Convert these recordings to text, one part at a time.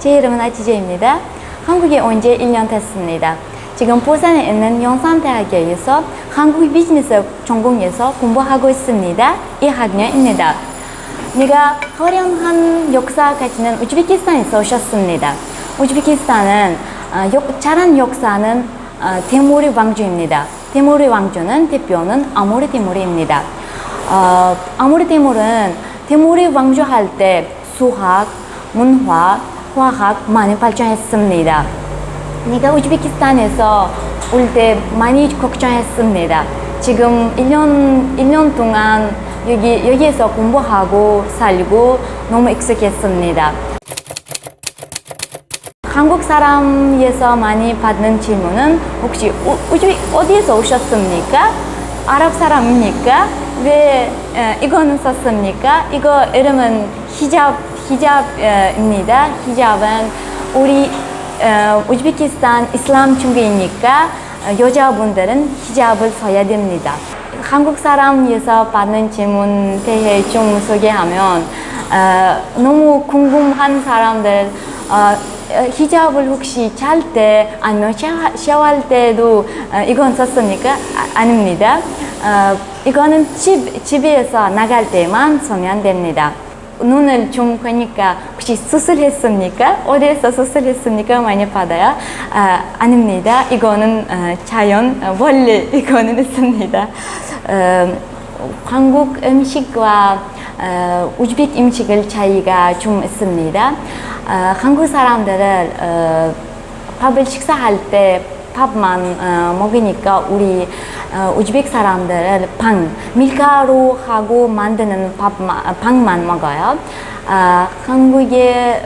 제 이름은 아지제입니다. 한국에 온 지 1년 됐습니다. 지금 부산에 있는 영산대학교에서 한국 비즈니스 전공에서 공부하고 있습니다. 2학년입니다. 내가 화려한 역사 가지는 우즈베키스탄에서 오셨습니다. 우즈베키스탄은 어, 역- 자란 역사는 어, 테무리 왕조입니다. 테무리 왕조는 대표는 아모리 테무리입니다. 어, 아모리 테무르는 테무리 왕조 할 때 수학, 문화, 화학 많이 발전했습니다. 내가 우즈베키스탄에서 올 때 많이 걱정했습니다. 지금 1년, 1년 동안 여기, 여기에서 공부하고 살고 너무 익숙했습니다. 한국 사람에서 많이 받는 질문은 혹시 우, 우즈베 어디에서 오셨습니까? 아랍 사람입니까? 왜 에, 이거는 썼습니까? 이거 이름은 히잡 히잡입니다. 히잡은 우리 어, 우즈베키스탄 이슬람 종교이니까 어, 여자분들은 히잡을 써야 됩니다. 한국 사람에서 받는 질문 대해 좀 소개하면 어, 너무 궁금한 사람들 어, 어, 히잡을 혹시 잘 때 아니면 샤워, 샤워할 때도 어, 이건 썼습니까? 아, 아닙니다. 어, 이거는 집, 집에서 나갈 때만 쓰면 됩니다. 눈을 좀 보니까 혹시 수술했습니까? 어디에서 수술했습니까? 많이 받아요. 아, 아닙니다. 이거는 어, 자연 어, 원래 이거는 있습니다. 어, 한국 음식과 어, 우즈벡 음식을 차이가 좀 있습니다. 어, 한국 사람들은 어, 밥을 식사할 때 밥만 어, 먹으니까 우리 어, 우즈벡 사람들은 방, 밀가루하고 만드는 밥만, 빵만 먹어요. 아, 한국에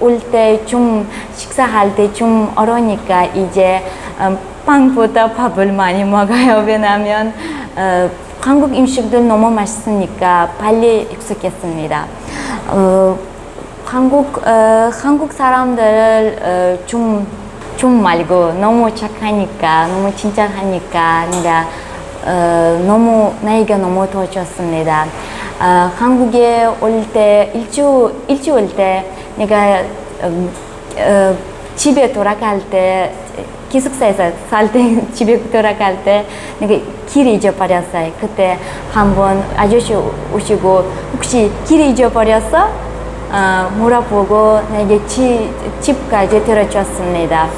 올 때 좀 식사할 때 좀 어려우니까 이제 어, 빵보다 밥을 많이 먹어요. 왜냐하면 어, 한국 음식들 너무 맛있으니까 빨리 익숙했습니다. 어, 한국 어, 한국 사람들 어, 좀, 좀 말고 너무 착하니까 너무 친절하니까 내가 어, 너무 나이가 너무 더 좋습니다. 어, 한국에 올 때 일주 일주일 때 내가 음, 어, 집에 돌아갈 때 기숙사에서 살 때 집에 돌아갈 때 내가 길 잊어버렸어요. 그때 한번 아저씨 오시고 혹시 길 잊어버렸어? 어, 물어보고 내게 지, 집까지 들어줬습니다.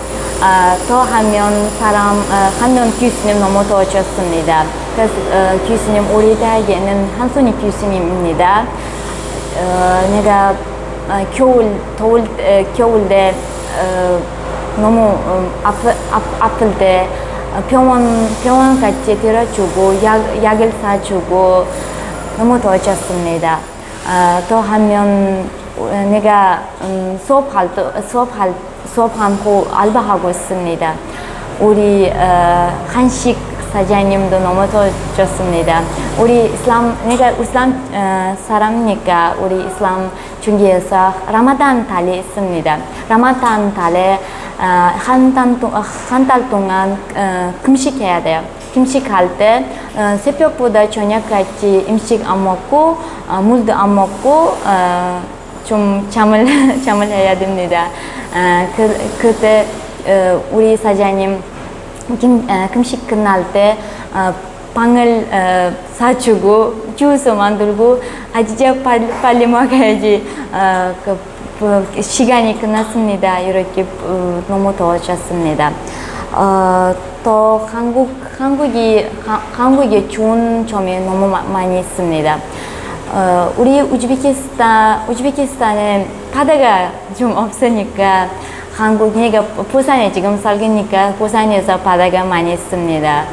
아, 더 하면 사람 어, 한명 교수님 너무 더 좋습니다. 그래서 어, 교수님 우리 대학에는 한순희 교수님입니다. 어, 내가 어, 겨울 더울 때, 겨울 때 어, 너무 음, 아프, 아, 아플 때 어, 병원 병원 같이 들어주고 약 약을 사주고 너무 도와줬습니다. 아, 더 하면 어, 내가 음, 수업할 때 수업할 수업하고 알바하고 있습니다. 우리 어, 한식 사장님도 너무 더 좋습니다. 우리 이슬람 내가 이슬람 어, 사람이니까 우리 이슬람 중에서 라마단 달이 있습니다. 라마단 달에 어, 한달 동안 어, 금식해야 돼요. 금식할 때 어, 새벽보다 저녁까지 음식 안 먹고 어, 물도 안 먹고 어, 좀 잠을 잠을 해야 됩니다. 어, 그 그때 어, 우리 사장님 금, 어, 금식 끝날 때 어, 빵을 어, 사주고 주스 만들고 아주 빨리, 빨리 먹어야지 어, 그, 그 시간이 끝났습니다. 이렇게 어, 너무 더워졌습니다. 어, 또 한국 한국이 하- 한국에 좋은 점이 너무 마- 많이 있습니다. 어, 우리 우즈베키스탄 우즈베키스탄은 바다가 좀 없으니까 한국 내가 부산에 지금 살기니까 부산에서 바다가 많이 있습니다.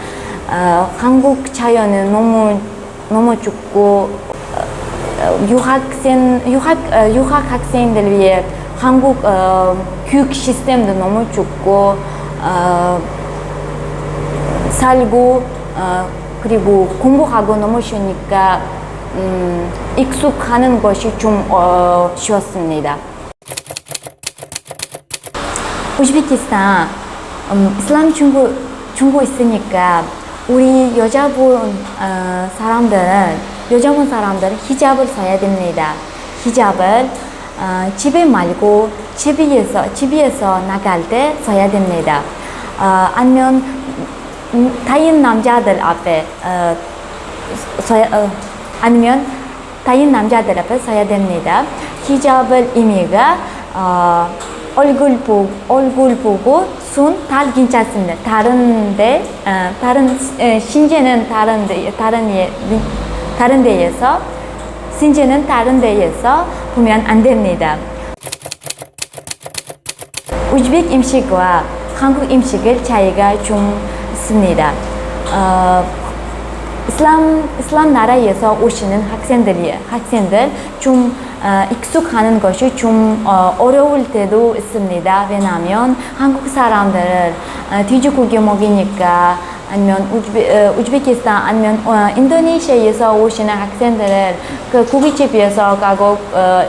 어, 한국 자연은 너무 너무 춥고 어, 유학생 유학 어, 유학 학생들 위해 한국 어, 교육 시스템도 너무 좋고 어, 살고 어, 그리고 공부하고 너무 쉬우니까 음, 익숙하는 것이 좀 어, 쉬웠습니다. 우즈베키스탄 음, 이슬람 중국 중국 있으니까 우리 여자분 어, 사람들은 여자분 사람들은 히잡을 써야 됩니다. 히잡을 어, 집에 말고 집 위에서 집 위에서 나갈 때 써야 됩니다. 어, 아니면 음, 다른 남자들 앞에 어, 서야, 어, 아니면 다른 남자들 앞에 서야 됩니다. 히잡의 의미가 어, 얼굴 보고 얼굴 보고 손다 괜찮습니다. 다른데 어, 다른 에, 신체는 다른데 다른 예, 다른 데에서 신체는 다른 데에서 보면 안 됩니다. 우즈벡 음식과 한국 음식의 차이가 좀 있습니다. 어, 이슬람 이슬람 나라에서 오시는 학생들이 학생들 좀 어, 익숙하는 것이 좀 어, 어려울 때도 있습니다. 왜냐하면 한국 사람들은 어, 돼지고기 먹으니까 아니면 우즈베, 어, 우즈베키스탄 아니면 어, 인도네시아에서 오시는 학생들은 그 고깃집에서 가고 어,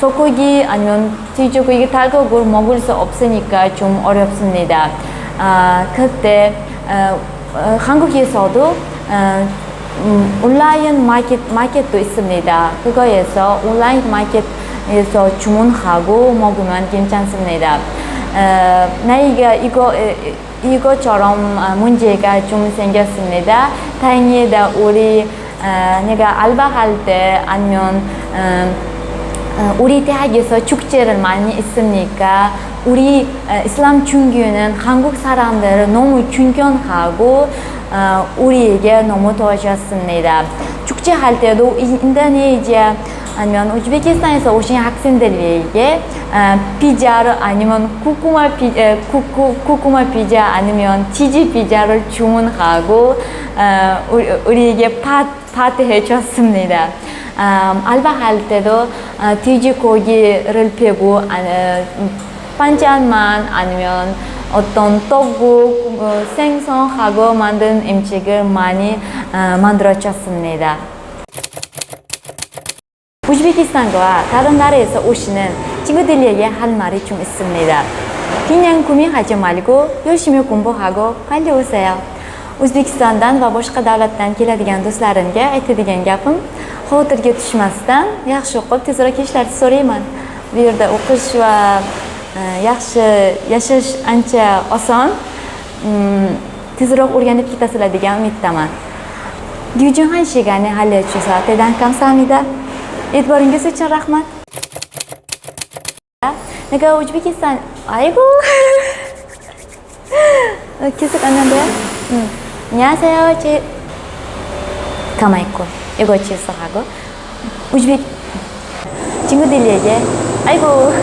소고기 아니면 돼지고기 달고기를 먹을 수 없으니까 좀 어렵습니다. 아, 그때 어, 어, 한국에서도 어, 음, 온라인 마켓, 마켓도 있습니다. 그거에서 온라인 마켓에서 주문하고 먹으면 괜찮습니다. 어, 나이가 이거, 에, 이거처럼 어, 문제가 좀 생겼습니다. 다행히다 우리 어, 내가 알바할 때 아니면 어, 어, 우리 대학에서 축제를 많이 있으니까 우리 어, 이슬람 종교는 한국 사람들을 너무 존경하고 어, 우리에게 너무 도와주셨습니다. 축제 할 때도 인- 인도네시아 아니면 우즈베키스탄에서 오신 학생들에게 어, 피자를 아니면 쿠쿠마 피 에, 쿠쿠 쿠쿠마 피자 아니면 치즈 피자를 주문하고 어, 우리, 우리에게 파 파트 해 줬습니다. 음, 알바할 때도 어, 돼지고기를 빼고 아, 어, 반찬만 아니면 어떤 떡국, 어, 생선하고 만든 음식을 많이 어, 만들어줬습니다. 우즈베키스탄과 다른 나라에서 오시는 친구들에게 할 말이 좀 있습니다. 그냥 구매하지 말고 열심히 공부하고 빨리 오세요. O'zbekistondan va boshqa davlatdan keladigan do'stlarimga aytadigan gapim xavotirga tushmasdan yaxshi o'qib tezroq ishlarni so'rayman. Bu yerda o'qish va e, yaxshi yashash ancha oson. Mm, Tezroq o'rganib ketasizlar degan umiddaman. 刘俊汉시간에알려주셔서대단감사합니다 e'tiboringiz uchun rahmat. 내가 우즈베키스탄 아이고 어, 계속 왔는데요. 음. 안녕하세요. 제 가만 있고 이거 질서하고 우즈벡 친구들에게 아이고